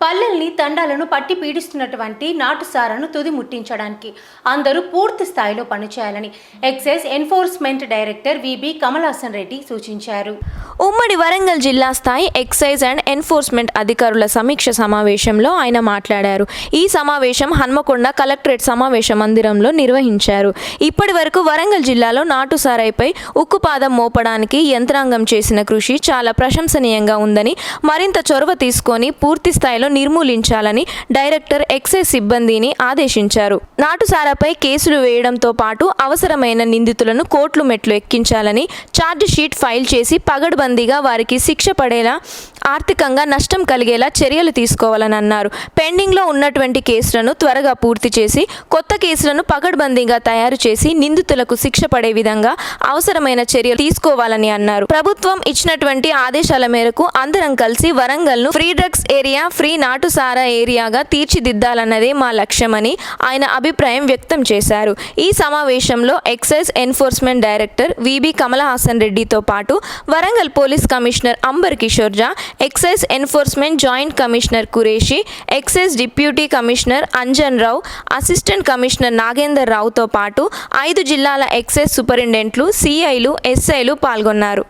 పల్లెల్ని తండాలను పట్టి పీడిస్తున్నటువంటి నాటుసారాను తుది ముట్టించడానికి అందరూ పూర్తి స్థాయిలో పనిచేయాలని excise enforcement director VB Kamalasan Reddy సూచించారు. ఉమ్మడి వరంగల్ జిల్లా స్థాయి ఎక్సైజ్ అండ్ ఎన్ఫోర్స్మెంట్ అధికారుల సమీక్ష సమావేశంలో ఆయన మాట్లాడారు. ఈ సమావేశం హన్మకొండ కలెక్టరేట్ సమావేశ మందిరంలో నిర్వహించారు. ఇప్పటి వరకు వరంగల్ జిల్లాలో నాటుసారైపై ఉక్కుపాదం మోపడానికి యంత్రాంగం చేసిన కృషి చాలా ప్రశంసనీయంగా ఉందని మరింత చొరవ తీసుకొని పూర్తి స్థాయిలో నిర్మూలించాలని డైరెక్టర్ ఎక్సైజ్ సిబ్బందిని ఆదేశించారు. నాటుసారాపై కేసులు వేయడంతో పాటు అవసరమైన నిందితులను కోట్లు మెట్లు ఎక్కించాలని ఛార్జ్ షీట్ ఫైల్ చేసి పగడ్బందీగా వారికి శిక్ష పడేలా ఆర్థికంగా నష్టం కలిగేలా చర్యలు తీసుకోవాలని అన్నారు. పెండింగ్లో ఉన్నటువంటి కేసులను త్వరగా పూర్తి చేసి కొత్త కేసులను పగడ్బందీగా తయారు చేసి నిందితులకు శిక్ష పడే విధంగా అవసరమైన చర్యలు తీసుకోవాలని అన్నారు. ప్రభుత్వం ఇచ్చినటువంటి ఆదేశాల మేరకు అందరం కలిసి వరంగల్ను ఫ్రీ డ్రగ్స్ ఏరియా ఫ్రీ నాటుసారా ఏరియాగా తీర్చిదిద్దాలన్నదే మా లక్ష్యమని ఆయన అభిప్రాయం వ్యక్తం చేశారు. ఈ సమావేశంలో excise enforcement director VB Kamal Hasan రెడ్డితో పాటు Warangal police commissioner Ambar Kishore Jha excise enforcement joint commissioner Qureshi excise deputy commissioner Anjan Rao assistant commissioner Nagender రావుతో పాటు ఐదు జిల్లాల ఎక్సైజ్ సూపరింటెండెంట్లు సిఐలు ఎస్ఐలు పాల్గొన్నారు.